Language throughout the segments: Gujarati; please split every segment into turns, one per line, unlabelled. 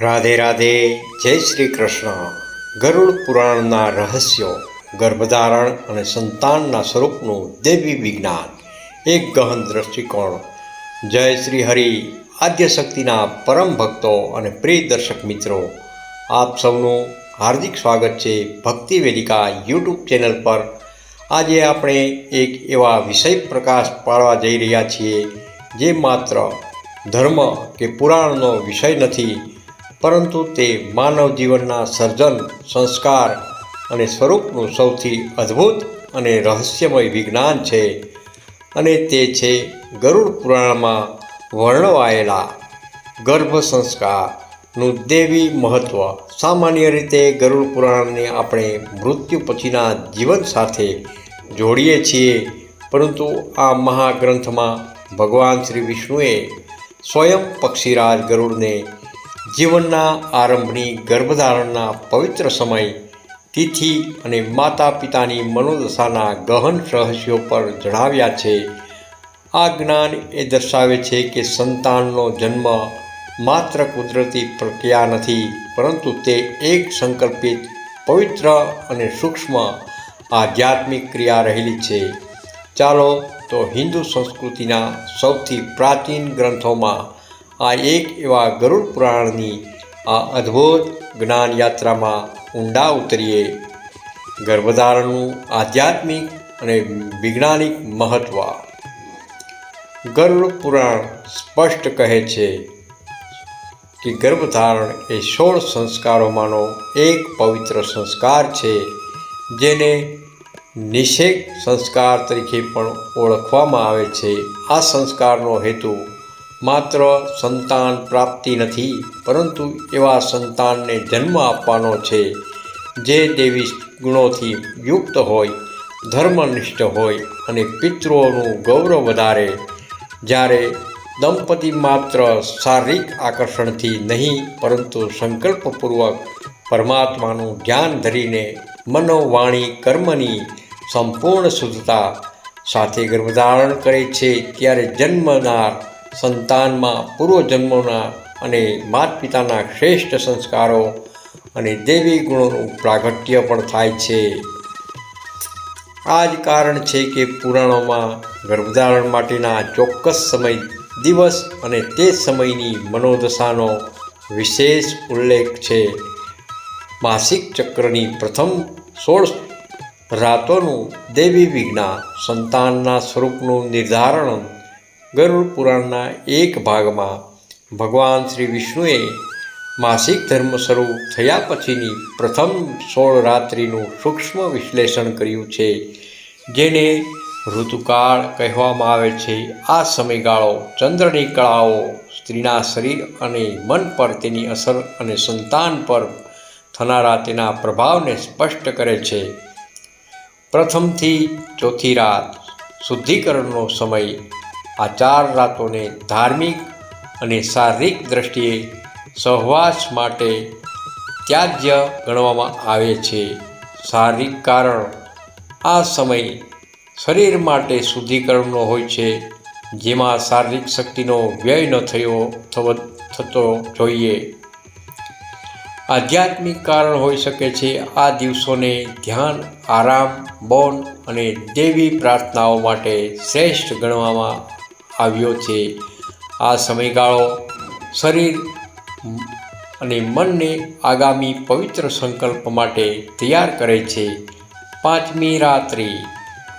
રાધે રાધે, જય શ્રી કૃષ્ણ. ગરુડ પુરાણના રહસ્યો, ગર્ભધારણ અને સંતાનના સ્વરૂપનું દેવી વિજ્ઞાન. એક ગહન દ્રષ્ટિકોણ. જય શ્રી હરિ આદ્યશક્તિના પરમ ભક્તો અને પ્રિય દર્શક મિત્રો. આપ સૌનું હાર્દિક સ્વાગત છે ભક્તિ વેદિકા યુટ્યુબ ચેનલ પર. આજે આપણે એક એવા વિષય પ્રકાશ પાડવા જઈ રહ્યા છીએ, જે માત્ર ધર્મ કે પુરાણનો વિષય નથી પરંતુ તે માનવ જીવનના સર્જન, સંસ્કાર અને સ્વરૂપનું સૌથી અદ્ભુત અને રહસ્યમય વિજ્ઞાન છે અને તે છે ગરુડ પુરાણમાં વર્ણવાયેલા ગર્ભ સંસ્કારનું દેવી મહત્ત્વ સામાન્ય રીતે ગરુડ પુરાણને આપણે મૃત્યુ પછીના જીવન સાથે જોડીએ છીએ, પરંતુ આ મહાગ્રંથમાં ભગવાન શ્રી વિષ્ણુએ સ્વયં પક્ષીરાજ ગરુડને જીવનના આરંભની ગર્ભધારણના પવિત્ર સમય, તિથિ અને માતા પિતાની મનોદશાના ગહન રહસ્યો પર જણાવ્યા છે. આ જ્ઞાન એ દર્શાવે છે કે સંતાનનો જન્મ માત્ર કુદરતી પ્રક્રિયા નથી, પરંતુ તે એક સંકલ્પિત, પવિત્ર અને સૂક્ષ્મ આધ્યાત્મિક ક્રિયા રહેલી છે. ચાલો તો હિન્દુ સંસ્કૃતિના સૌથી પ્રાચીન ગ્રંથોમાં આ એક એવા ગરુડ પુરાણની આ અદ્ભુત જ્ઞાન યાત્રામાં ઊંડા ઉતરીએ. ગર્ભધારણનું આધ્યાત્મિક અને વૈજ્ઞાનિક મહત્ત્વ ગરુડ પુરાણ સ્પષ્ટ કહે છે કે ગર્ભધારણ એ સોળ સંસ્કારોમાંનો એક પવિત્ર સંસ્કાર છે, જેને નિષેક સંસ્કાર તરીકે પણ ઓળખવામાં આવે છે. આ સંસ્કારનો હેતુ માત્ર સંતાન પ્રાપ્તિ નથી, પરંતુ એવા સંતાનને જન્મ આપવાનો છે. જે દેવી ગુણોથી યુક્ત હોય, ધર્મનિષ્ઠ હોય અને પિતૃઓનું ગૌરવ વધારે, જ્યારે દંપતી માત્ર શારીરિક આકર્ષણથી નહીં, પરંતુ સંકલ્પપૂર્વક પરમાત્માનું ધ્યાન ધરીને મનોવાણી કર્મની સંપૂર્ણ શુદ્ધતા સાથે ગર્ભધારણ કરે છે, ત્યારે જન્મનાર સંતાનમાં પૂર્વજન્મોના અને માતા પિતાના શ્રેષ્ઠ સંસ્કારો અને દેવી ગુણોનું પ્રાગટ્ય પણ થાય છે. આ જ કારણ છે કે પુરાણોમાં ગર્ભધારણ માટેના ચોક્કસ સમય, દિવસ અને તે સમયની મનોદશાનો વિશેષ ઉલ્લેખ છે. માસિક ચક્રની પ્રથમ સોળ રાતોનું દેવી વિજ્ઞાન સંતાનના સ્વરૂપનું નિર્ધારણ ગરુડ પુરાણના એક ભાગમાં ભગવાન શ્રી વિષ્ણુએ માસિક ધર્મ શરૂ થયા પછીની પ્રથમ સોળ રાત્રિનું સૂક્ષ્મ વિશ્લેષણ કર્યું છે, જેને ઋતુકાળ કહેવામાં આવે છે. આ સમયગાળો ચંદ્રની કળાઓ, સ્ત્રીના શરીર અને મન પર તેની અસર અને સંતાન પર થનારા તેના પ્રભાવને સ્પષ્ટ કરે છે. પ્રથમથી ચોથી રાત, શુદ્ધિકરણનો સમય આ ચાર રાતોને ધાર્મિક અને શારીરિક દ્રષ્ટિએ સહવાસ માટે ત્યાજ્ય ગણવામાં આવે છે. શારીરિક કારણ, આ સમય શરીર માટે શુદ્ધિકરણનો હોય છે, જેમાં શારીરિક શક્તિનો વ્યય ન થયો થવો, થતો જોઈએ. આધ્યાત્મિક કારણ હોઈ શકે છે, આ દિવસોને ધ્યાન, આરામ, મૌન અને દેવી પ્રાર્થનાઓ માટે શ્રેષ્ઠ ગણવામાં આવ્યો છે. આ સમયગાળો શરીર અને મનને આગામી પવિત્ર સંકલ્પ માટે તૈયાર કરે છે. પાંચમી રાત્રિ,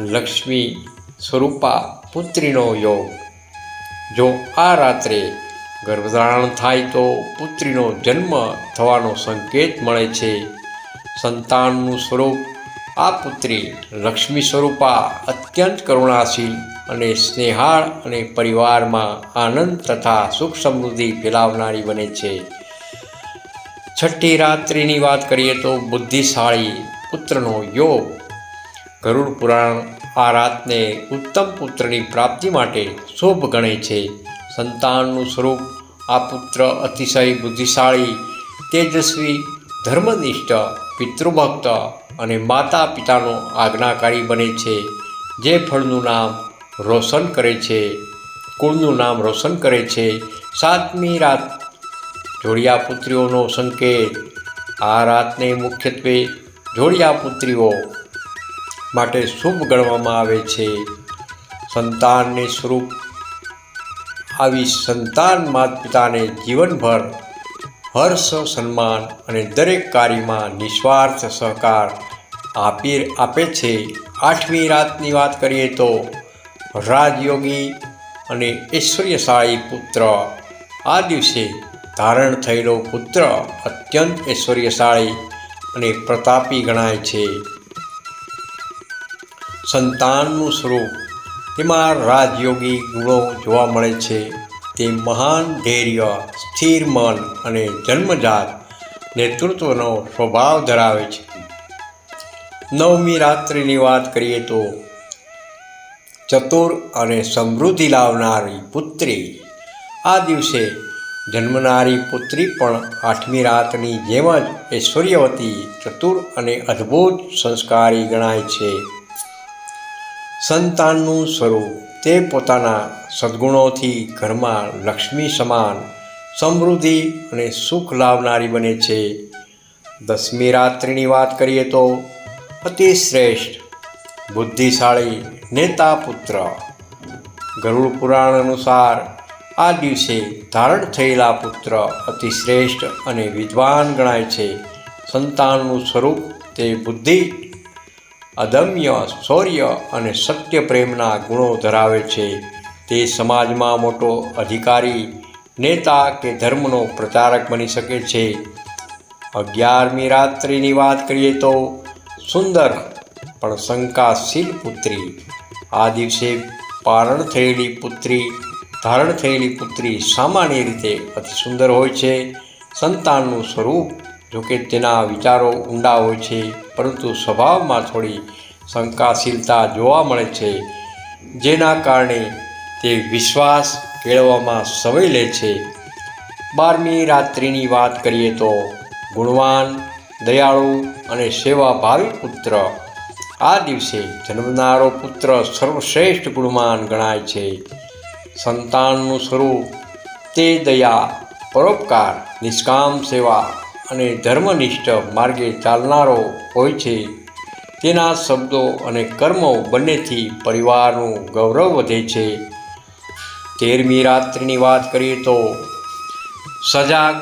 લક્ષ્મી સ્વરૂપા પુત્રીનો યોગ. જો આ રાત્રે ગર્ભધારણ થાય તો પુત્રીનો જન્મ થવાનો સંકેત મળે છે. સંતાનનું સ્વરૂપ આ પુત્રી લક્ષ્મી સ્વરૂપા અત્યંત કરુણાશીલ અને સ્નેહાળ અને પરિવારમાં આનંદ તથા સુખ સમૃદ્ધિ ફેલાવનારી બને છે. છઠ્ઠી રાત્રિની વાત કરીએ તો બુદ્ધિશાળી પુત્રનો યોગ. ગરુડ પુરાણ આ રાતને ઉત્તમ પુત્રની પ્રાપ્તિ માટે શુભ ગણે છે. સંતાનનું સ્વરૂપ આ પુત્ર અતિશય બુદ્ધિશાળી, તેજસ્વી, ધર્મનિષ્ઠ, પિતૃભક્ત અને માતા પિતાનો આજ્ઞાકારી બને છે, જે ફળનું નામ રોશન કરે છે, કુળનું નામ રોશન કરે છે. સાતમી રાત જોડિયા પુત્રીઓનો સંકેત. આ રાતને મુખ્યત્વે જોડિયા પુત્રીઓ માટે શુભ ગણવામાં આવે છે. સંતાનને સ્વરૂપ. આવી સંતાન માતા પિતાને જીવનભર હર્ષ, સન્માન અને દરેક કાર્યમાં નિસ્વાર્થ સહકાર આપી, આપે છે. આઠમી રાતની વાત કરીએ તો રાજયોગી અને ઐશ્વર્યશાળી પુત્ર. આ દિવસે ધારણ થયેલો પુત્ર અત્યંત ઐશ્વર્યશાળી અને પ્રતાપી ગણાય છે. સંતાનનું સ્વરૂપ, તેમાં રાજયોગી ગુણો જોવા મળે છે. તે મહાન ધૈર્ય, સ્થિર મન અને જન્મજાત નેતૃત્વનો સ્વભાવ ધરાવે છે. નવમી રાત્રિની વાત કરીએ તો ચતુર અને સમૃદ્ધિ લાવનારી પુત્રી. આ દિવસે જન્મનારી પુત્રી પણ આઠમી રાતની જેમ જ ઐશ્વર્યવતી ચતુર અને અદ્ભુત સંસ્કારી ગણાય છે. સંતાનનું સ્વરૂપ તે પોતાના સદ્ગુણોથી ઘરમાં લક્ષ્મી સમાન, સમૃદ્ધિ અને સુખ લાવનારી બને છે. દસમી રાત્રિની વાત કરીએ તો, અતિ શ્રેષ્ઠ, બુદ્ધિશાળી નેતા પુત્ર. ગરુડ પુરાણ અનુસાર, આ દિવસે ધારણ થયેલા પુત્ર અતિ શ્રેષ્ઠ અને વિદ્વાન ગણાય છે. સંતાનનું સ્વરૂપ તે બુદ્ધિ અદમ્ય, શૌર્ય અને સત્ય પ્રેમના ગુણો ધરાવે છે. તે સમાજમાં મોટો અધિકારી, નેતા કે ધર્મનો પ્રચારક બની શકે છે. અગિયારમી રાત્રિની વાત કરીએ તો સુંદર પણ શંકાશીલ પુત્રી. આ દિવસે પારણ થયેલી પુત્રી, ધારણ થયેલી પુત્રી સામાન્ય રીતે અતિ સુંદર હોય છે. સંતાનનું સ્વરૂપ જોકે તેના વિચારો ઊંડા હોય છે, પરંતુ સ્વભાવમાં થોડી શંકાશીલતા જોવા મળે છે, જેના કારણે તે વિશ્વાસ કેળવવામાં સમય લે છે. બારમી રાત્રિની વાત કરીએ તો ગુણવાન, દયાળુ અને સેવાભાવી પુત્ર. આ દિવસે જન્મનારો પુત્ર સર્વશ્રેષ્ઠ ગુણવાન ગણાય છે. સંતાનનું સ્વરૂપ તે દયા, પરોપકાર, નિષ્કામ સેવા અને ધર્મનિષ્ઠ માર્ગે ચાલનારો હોય છે, તેના શબ્દો અને કર્મો બંનેથી પરિવારનું ગૌરવ વધે છે. તેરમી રાત્રિની વાત કરીએ તો, સજાગ,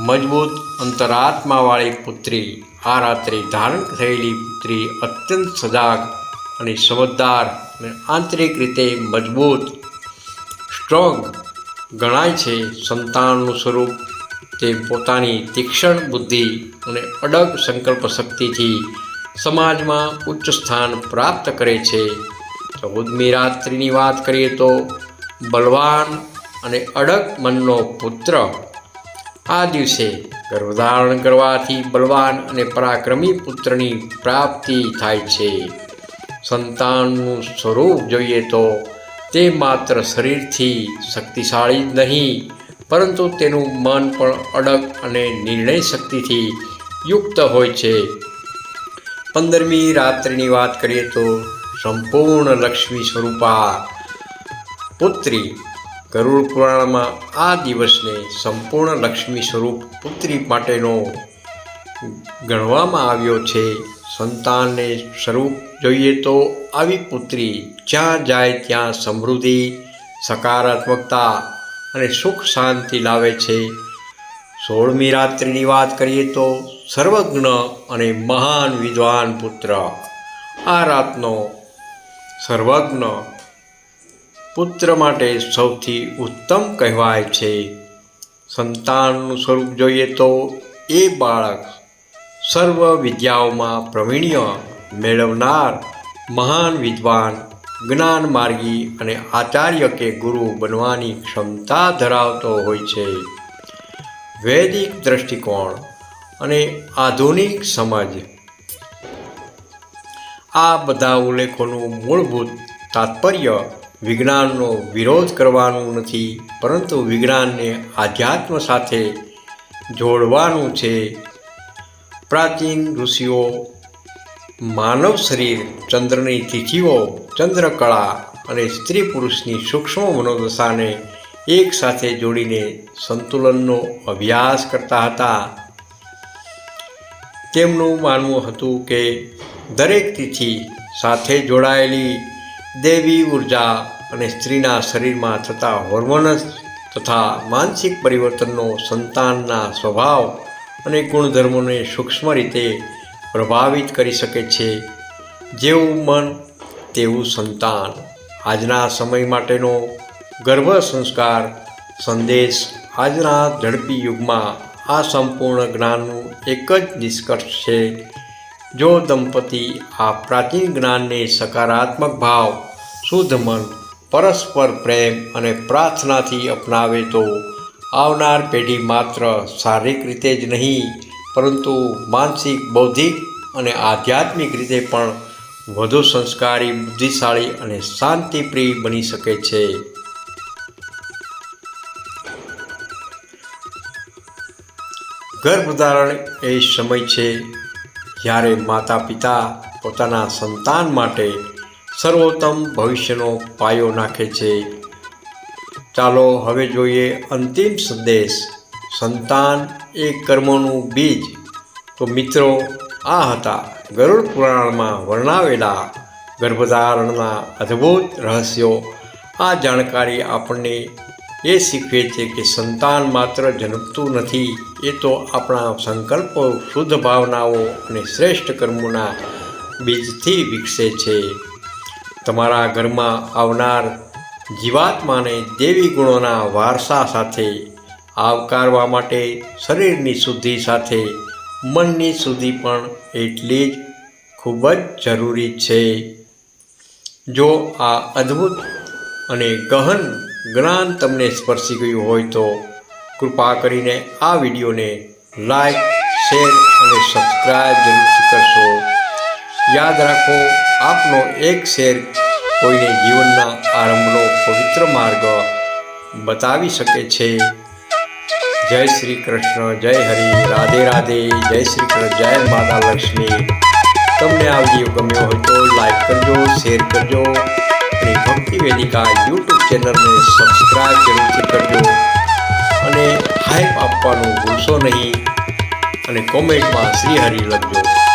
મજબૂત અંતરાત્માવાળી પુત્રી, આ રાત્રે ધારણ થયેલી પુત્રી અત્યંત સજાગ અને સમજદાર અને આંતરિક રીતે મજબૂત, સ્ટ્રોંગ ગણાય છે સંતાનનું સ્વરૂપ. તે પોતાની તીક્ષ્ણ બુદ્ધિ અને અડગ સંકલ્પ શક્તિથી સમાજમાં ઉચ્ચ સ્થાન પ્રાપ્ત કરે છે. ચૌદમી રાત્રિની વાત કરીએ તો બલવાન અને અડગ મનનો પુત્ર આ દિવસે ગર્ભધારણ કરવાથી બલવાન અને પરાક્રમી પુત્રની પ્રાપ્તિ થાય છે. સંતાનનું સ્વરૂપ જોઈએ તો તે માત્ર શરીરથી શક્તિશાળી નહીં પરંતુ તેનું મન પણ અડગ અને નિર્ણય શક્તિથી યુક્ત હોય છે. પંદરમી રાત્રિની વાત કરીએ તો સંપૂર્ણ લક્ષ્મી સ્વરૂપા પુત્રી ગરુડ પુરાણમાં આ દિવસને સંપૂર્ણ લક્ષ્મી સ્વરૂપ પુત્રી માટેનો ગણવામાં આવ્યો છે. સંતાનને સ્વરૂપ જોઈએ તો આવી પુત્રી જ્યાં જાય ત્યાં સમૃદ્ધિ, સકારાત્મકતા અને સુખ શાંતિ લાવે છે. સોળમી રાત્રિની વાત કરીએ તો સર્વજ્ઞ અને મહાન વિદ્વાન પુત્ર. આ રાતનો સર્વજ્ઞ પુત્ર માટે સૌથી ઉત્તમ કહેવાય છે. સંતાનનું સ્વરૂપ જોઈએ તો એ બાળક સર્વ વિદ્યાઓમાં પ્રવીણ્ય મેળવનાર મહાન વિદ્વાન જ્ઞાન માર્ગી અને આચાર્ય કે ગુરુ બનવાની ક્ષમતા ધરાવતો હોય છે. વૈદિક દૃષ્ટિકોણ અને આધુનિક સમજ. આ બધા ઉલ્લેખોનું મૂળભૂત તાત્પર્ય વિજ્ઞાનનો વિરોધ કરવાનું નથી, પરંતુ વિજ્ઞાનને આધ્યાત્મ સાથે જોડવાનું છે. પ્રાચીન ઋષિઓ માનવ શરીર, ચંદ્રની તિથિઓ, ચંદ્રકળા અને સ્ત્રી પુરુષની સૂક્ષ્મ મનોદશાને એક સાથે જોડીને સંતુલનનો અભ્યાસ કરતા હતા. તેમનું માનવું હતું કે દરેક તિથિ સાથે જોડાયેલી દેવી ઊર્જા અને સ્ત્રીના શરીરમાં થતા હોર્મોન્સ તથા માનસિક પરિવર્તનનો સંતાનના સ્વભાવ અને ગુણધર્મોને સૂક્ષ્મ રીતે પ્રભાવિત કરી શકે છે. જેવું મન, તેવું સંતાન. આજના સમય માટેનો ગર્ભ સંસ્કાર, સંદેશ આજના ઝડપી યુગમાં આ સંપૂર્ણ જ્ઞાનનું એક જ નિષ્કર્ષ છે. જો દંપતી આ પ્રાચીન જ્ઞાનને સકારાત્મક ભાવ, શુદ્ધ મન, પરસ્પર પ્રેમ અને પ્રાર્થનાથી અપનાવે તો આવનાર પેઢી માત્ર શારીરિક રીતે જ નહીં પરંતુ માનસિક, બૌદ્ધિક અને આધ્યાત્મિક રીતે પણ વધુ સંસ્કારી, બુદ્ધિશાળી અને શાંતિપ્રિય બની શકે છે. ગર્ભધારણ એ સમય છે જ્યારે માતા પિતા પોતાના સંતાન માટે સર્વોત્તમ ભવિષ્યનો પાયો નાખે છે. ચાલો હવે જોઈએ અંતિમ સંદેશ. સંતાન એ કર્મોનું બીજ. તો મિત્રો, આ હતા ગરુડ પુરાણમાં વર્ણવેલા ગર્ભધારણના અદ્ભુત રહસ્યો. આ જાણકારી આપણને એ શીખવે છે કે સંતાન માત્ર જન્મતું નથી, એ તો આપણા સંકલ્પો, શુદ્ધ ભાવનાઓ અને શ્રેષ્ઠ કર્મોના બીજથી વિકસે છે. તમારા ઘરમાં આવનાર જીવાત્માને દેવી ગુણોના વારસા સાથે આવકારવા માટે શરીરની શુદ્ધિ સાથે મનની શુદ્ધિ પણ એટલી જ ખૂબ જ જરૂરી છે. જો આ અદ્ભુત અને ગહન જ્ઞાન તમને સ્પર્શી ગયું હોય તો કૃપા કરીને આ વિડીયોને લાઈક, શેર અને સબસ્ક્રાઈબ જરૂરથી કરશો. યાદ રાખો, આપનો એક શેર કોઈને જીવનના આરંભનો પવિત્ર માર્ગ બતાવી શકે છે. જય શ્રી કૃષ્ણ, જય હરિ, રાધે રાધે, જય શ્રી કૃષ્ણ, જય માતા લક્ષ્મી. તમને આ વીડિયો ગમ્યો હોય તો લાઈક કરજો, શેર કરજો, અને ભક્તિ વેદિકા યુટ્યુબ ચેનલને સબસ્ક્રાઈબ જરૂરથી કરજો. અને હાઈપ આપવાનું ભૂલશો નહીં. અને કોમેન્ટમાં શ્રી હરિ લખજો.